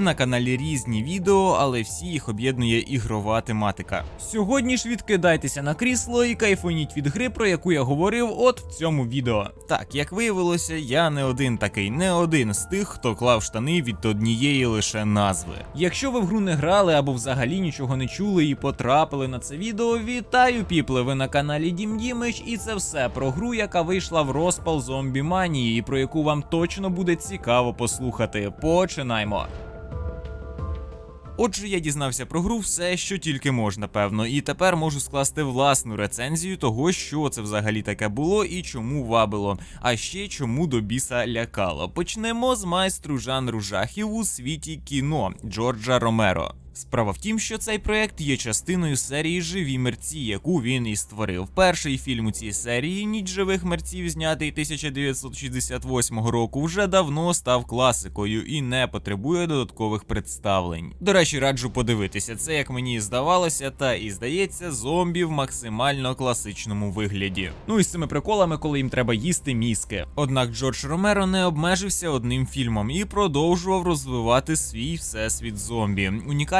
На каналі різні відео, але всі їх об'єднує ігрова тематика. Сьогодні ж відкидайтеся на крісло і кайфоніть від гри, про яку я говорив от в цьому відео. Так, як виявилося, я не один такий, не один з тих, хто клав штани від однієї лише назви. Якщо ви в гру не грали або взагалі нічого не чули і потрапили на це відео, вітаю піпле! Ви на каналі Дім Дімич, і це все про гру, яка вийшла в розпал зомбі манії, і про яку вам точно буде цікаво послухати. Починаймо. Отже, я дізнався про гру все, що тільки можна, певно, і тепер можу скласти власну рецензію того, що це взагалі таке було і чому вабило, а ще чому до біса лякало. Почнемо з майстру жанру жахів у світі кіно Джорджа Ромеро. Справа в тім, що цей проект є частиною серії Живі мерці, яку він і створив. Перший фільм у цій серії Ніч живих мерців, знятий 1968 року, вже давно став класикою і не потребує додаткових представлень. До речі, раджу подивитися це, як мені здавалося, та і здається, зомбі в максимально класичному вигляді. Ну і з цими приколами, коли їм треба їсти мізки. Однак Джордж Ромеро не обмежився одним фільмом і продовжував розвивати свій всесвіт зомбі.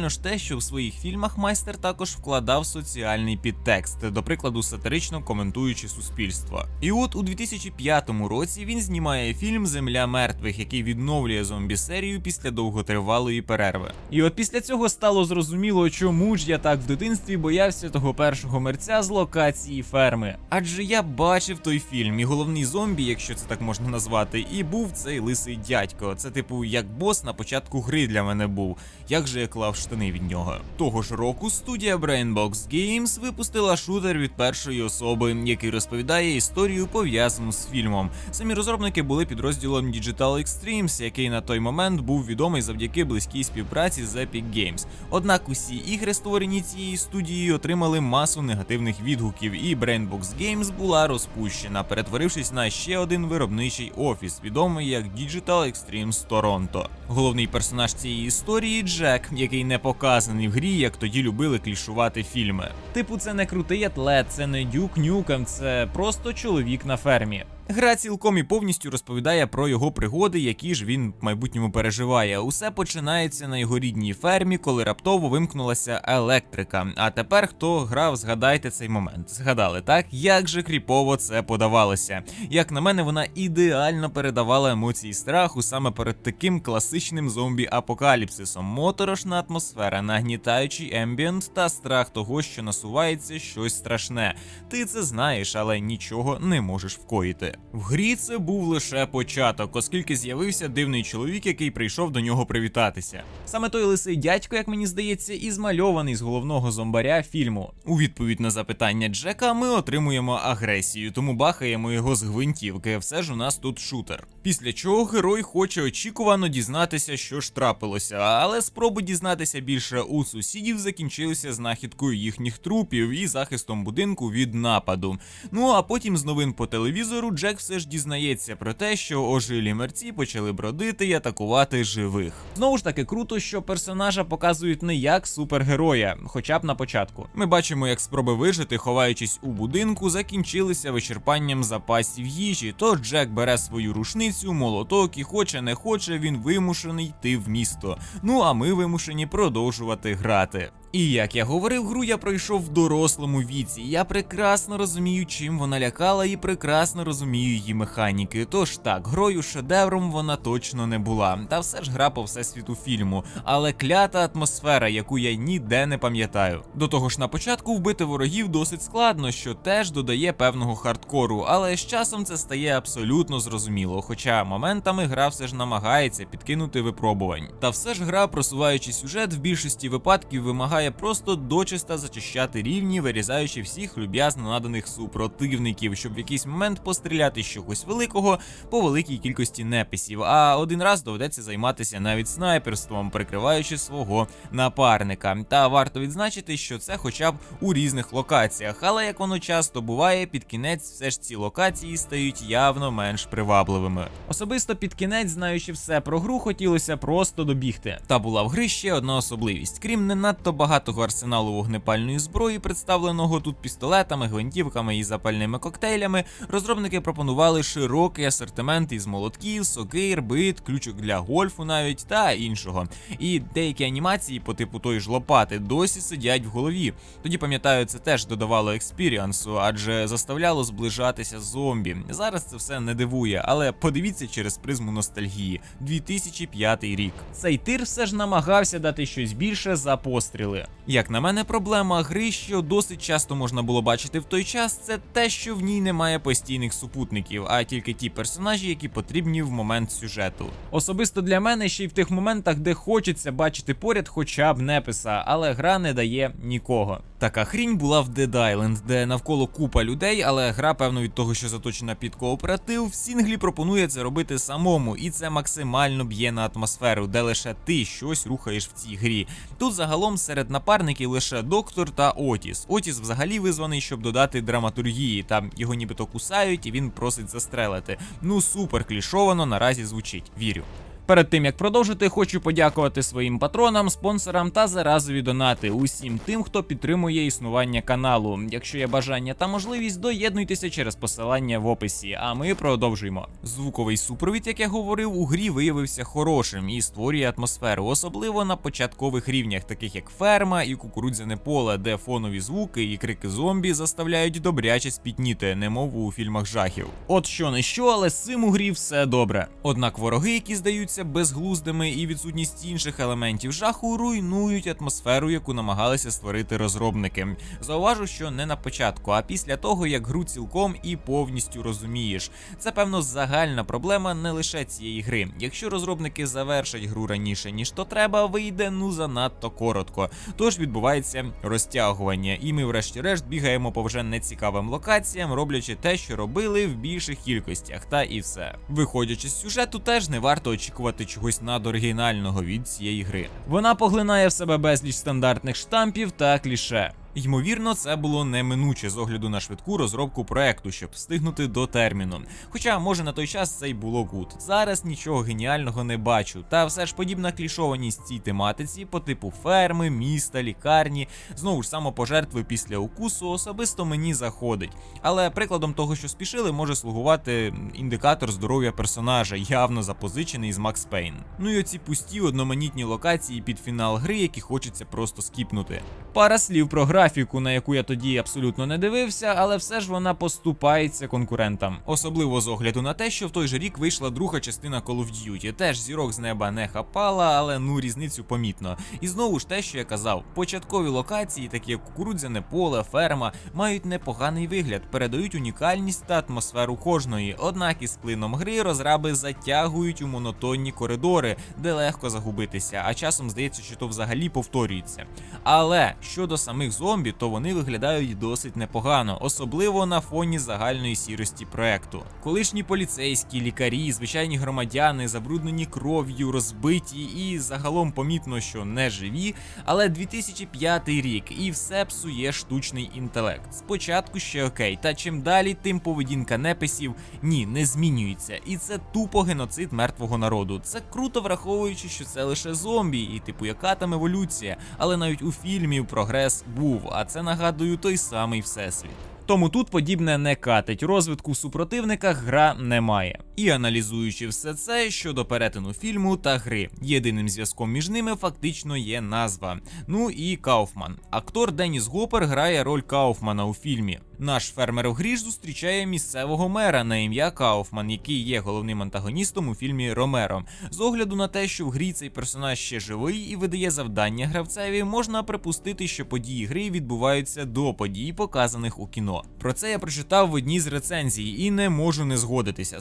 Унікально ж те, що в своїх фільмах майстер також вкладав соціальний підтекст, до прикладу, сатирично коментуючи суспільство. І от у 2005 році він знімає фільм Земля мертвих, який відновлює зомбі-серію після довготривалої перерви. І от після цього стало зрозуміло, чому ж я так в дитинстві боявся того першого мерця з локації ферми. Адже я бачив той фільм, і головний зомбі, якщо це так можна назвати, і був цей лисий дядько. Це типу як бос на початку гри для мене був. Як же я клав штани від нього. Того ж року студія Brainbox Games випустила шутер від першої особи, який розповідає історію пов'язану з фільмом. Самі розробники були підрозділом Digital Extremes, який на той момент був відомий завдяки близькій співпраці з Epic Games. Однак усі ігри, створені цією студією, отримали масу негативних відгуків, і Brainbox Games була розпущена, перетворившись на ще один виробничий офіс, відомий як Digital Extremes Toronto. Головний персонаж цієї історії Джек, який не показаний в грі, як тоді любили клішувати фільми. Типу, це не крутий атлет, це не дюк нюкем, це просто чоловік на фермі. Гра цілком і повністю розповідає про його пригоди, які ж він в майбутньому переживає. Усе починається на його рідній фермі, коли раптово вимкнулася електрика. А тепер хто грав, згадайте цей момент. Згадали, так? Як же кріпово це подавалося? Як на мене, вона ідеально передавала емоції страху саме перед таким класичним зомбі-апокаліпсисом. Моторошна атмосфера, нагнітаючий ембієнт та страх того, що насувається щось страшне. Ти це знаєш, але нічого не можеш вкоїти. В грі це був лише початок, оскільки з'явився дивний чоловік, який прийшов до нього привітатися. Саме той лисий дядько, як мені здається, і змальований з головного зомбаря фільму. У відповідь на запитання Джека ми отримуємо агресію, тому бахаємо його з гвинтівки. Все ж у нас тут шутер. Після чого герой хоче очікувано дізнатися, що ж трапилося, але спроби дізнатися більше у сусідів закінчилися знахідкою їхніх трупів і захистом будинку від нападу. Ну а потім з новин по телевізору Джек все ж дізнається про те, що ожилі мерці почали бродити і атакувати живих. Знову ж таки, круто, що персонажа показують не як супергероя, хоча б на початку. Ми бачимо, як спроби вижити, ховаючись у будинку, закінчилися вичерпанням запасів їжі. Тож Джек бере свою рушницю, молоток і хоче не хоче, він вимушений йти в місто. Ну а ми вимушені продовжувати грати. І як я говорив, гру я пройшов в дорослому віці. Я прекрасно розумію, чим вона лякала, і прекрасно розумію її механіки. Тож так, грою шедевром вона точно не була. Та все ж гра по всесвіту фільму, але клята атмосфера, яку я ніде не пам'ятаю. До того ж, на початку вбити ворогів досить складно, що теж додає певного хардкору, але з часом це стає абсолютно зрозуміло. Хоча моментами гра все ж намагається підкинути випробувань. Та все ж гра, просуваючи сюжет, в більшості випадків вимагає просто дочиста зачищати рівні, вирізаючи всіх люб'язно наданих супротивників, щоб в якийсь момент постріляти з чогось великого по великій кількості неписів. А один раз доведеться займатися навіть снайперством, прикриваючи свого напарника. Та варто відзначити, що це хоча б у різних локаціях, але як воно часто буває, під кінець все ж ці локації стають явно менш привабливими. Особисто під кінець, знаючи все про гру, хотілося просто добігти. Та була в гри ще одна особливість: крім не надто багатого арсеналу вогнепальної зброї, представленого тут пістолетами, гвинтівками і запальними коктейлями, розробники пропонували широкий асортимент із молотків, сокир, бит, ключок для гольфу навіть та іншого. І деякі анімації по типу тої ж лопати досі сидять в голові. Тоді пам'ятаю, це теж додавало експіріансу, адже заставляло зближатися зомбі. Зараз це все не дивує, але подивіться через призму ностальгії. 2005 рік. Цей тир все ж намагався дати щось більше за постріли. Як на мене, проблема гри, що досить часто можна було бачити в той час, це те, що в ній немає постійних супутників, а тільки ті персонажі, які потрібні в момент сюжету. Особисто для мене ще й в тих моментах, де хочеться бачити поряд хоча б неписа, але гра не дає нікого. Така хрінь була в Dead Island, де навколо купа людей, але гра, певно, від того, що заточена під кооператив, в Сінглі пропонує це робити самому, і це максимально б'є на атмосферу, де лише ти щось рухаєш в цій грі. Тут загалом серед напарників лише доктор та Отіс. Отіс взагалі визваний, щоб додати драматургії. Там його нібито кусають, і він просить застрелити. Ну супер клішовано наразі звучить. Вірю. Перед тим як продовжити, хочу подякувати своїм патронам, спонсорам та за разові донати усім тим, хто підтримує існування каналу. Якщо є бажання та можливість, доєднуйтеся через посилання в описі. А ми продовжуємо. Звуковий супровід, як я говорив, у грі виявився хорошим і створює атмосферу, особливо на початкових рівнях, таких як ферма і кукурудзяне поле, де фонові звуки і крики зомбі заставляють добряче спітніти, немов у фільмах жахів. От що не що, але з цим у грі все добре. Однак вороги, які здаються безглуздими і відсутність інших елементів жаху руйнують атмосферу, яку намагалися створити розробники. Зауважу, що не на початку, а після того, як гру цілком і повністю розумієш. Це певно загальна проблема не лише цієї гри. Якщо розробники завершать гру раніше ніж то треба, вийде ну занадто коротко. Тож відбувається розтягування, і ми, врешті-решт, бігаємо по вже нецікавим локаціям, роблячи те, що робили в більших кількостях, та і все. Виходячи з сюжету, теж не варто очікувати чогось надоригінального від цієї гри. Вона поглинає в себе безліч стандартних штампів та кліше. Ймовірно, це було неминуче з огляду на швидку розробку проекту, щоб встигнути до терміну. Хоча, може, на той час це й було гуд. Зараз нічого геніального не бачу. Та все ж подібна клішованість цій тематиці по типу ферми, міста, лікарні, знову ж самопожертви після укусу особисто мені заходить. Але прикладом того, що спішили, може слугувати індикатор здоров'я персонажа, явно запозичений з Макс Пейн. Ну і оці пусті одноманітні локації під фінал гри, які хочеться просто скіпнути. Пара слів про графіку, на яку я тоді абсолютно не дивився, але все ж вона поступається конкурентам. Особливо з огляду на те, що в той же рік вийшла друга частина Call of Duty. Теж зірок з неба не хапала, але ну різницю помітно. І знову ж те, що я казав, початкові локації, такі як кукурудзяне поле, ферма, мають непоганий вигляд, передають унікальність та атмосферу кожної. Однак із плином гри розраби затягують у монотонні коридори, де легко загубитися, а часом здається, що то взагалі повторюється. Але щодо самих зомбі, то вони виглядають досить непогано, особливо на фоні загальної сірості проекту. Колишні поліцейські, лікарі, звичайні громадяни, забруднені кров'ю, розбиті і загалом помітно, що не живі. Але 2005 рік і все псує штучний інтелект. Спочатку ще окей, та чим далі, тим поведінка неписів ні, не змінюється. І це тупо геноцид мертвого народу. Це круто враховуючи, що це лише зомбі, і типу яка там еволюція. Але навіть у фільмі прогрес був, а це нагадую той самий всесвіт. Тому тут подібне не катить. Розвитку супротивника гра немає. І аналізуючи все це щодо перетину фільму та гри, єдиним зв'язком між ними фактично є назва. Ну і Кауфман. Актор Деніс Гопер грає роль Кауфмана у фільмі. Наш фермер в грі зустрічає місцевого мера на ім'я Кауфман, який є головним антагоністом у фільмі Ромеро. З огляду на те, що в грі цей персонаж ще живий і видає завдання гравцеві, можна припустити, що події гри відбуваються до подій, показаних у кіно. Про це я прочитав в одній з рецензій і не можу не згодитися.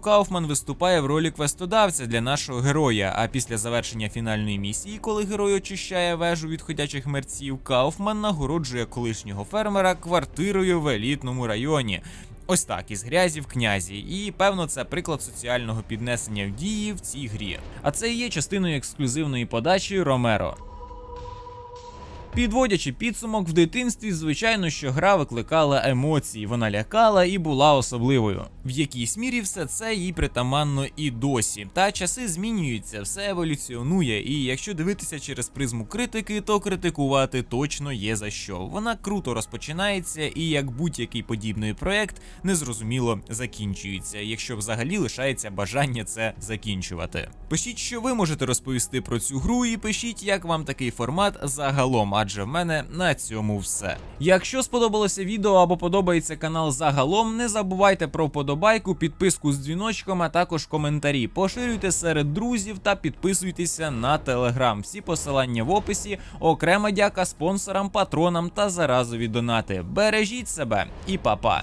Кауфман виступає в ролі квестодавця для нашого героя. А після завершення фінальної місії, коли герой очищає вежу від ходячих мерців, Кауфман нагороджує колишнього фермера квартирою в елітному районі. Ось так, із грязі в князі, і певно, це приклад соціального піднесення в дії в цій грі. А це і є частиною ексклюзивної подачі Ромеро. Підводячи підсумок, в дитинстві, звичайно, що гра викликала емоції, вона лякала і була особливою. В якійсь мірі все це їй притаманно і досі. Та часи змінюються, все еволюціонує, і якщо дивитися через призму критики, то критикувати точно є за що. Вона круто розпочинається, і як будь-який подібний проект незрозуміло закінчується, якщо взагалі лишається бажання це закінчувати. Пишіть, що ви можете розповісти про цю гру, і пишіть, як вам такий формат загалом, адже в мене на цьому все. Якщо сподобалося відео або подобається канал загалом, не забувайте про вподобайку, підписку з дзвіночком, а також коментарі. Поширюйте серед друзів та підписуйтеся на телеграм. Всі посилання в описі. Окрема дяка спонсорам, патронам та заразові донати. Бережіть себе і па-па!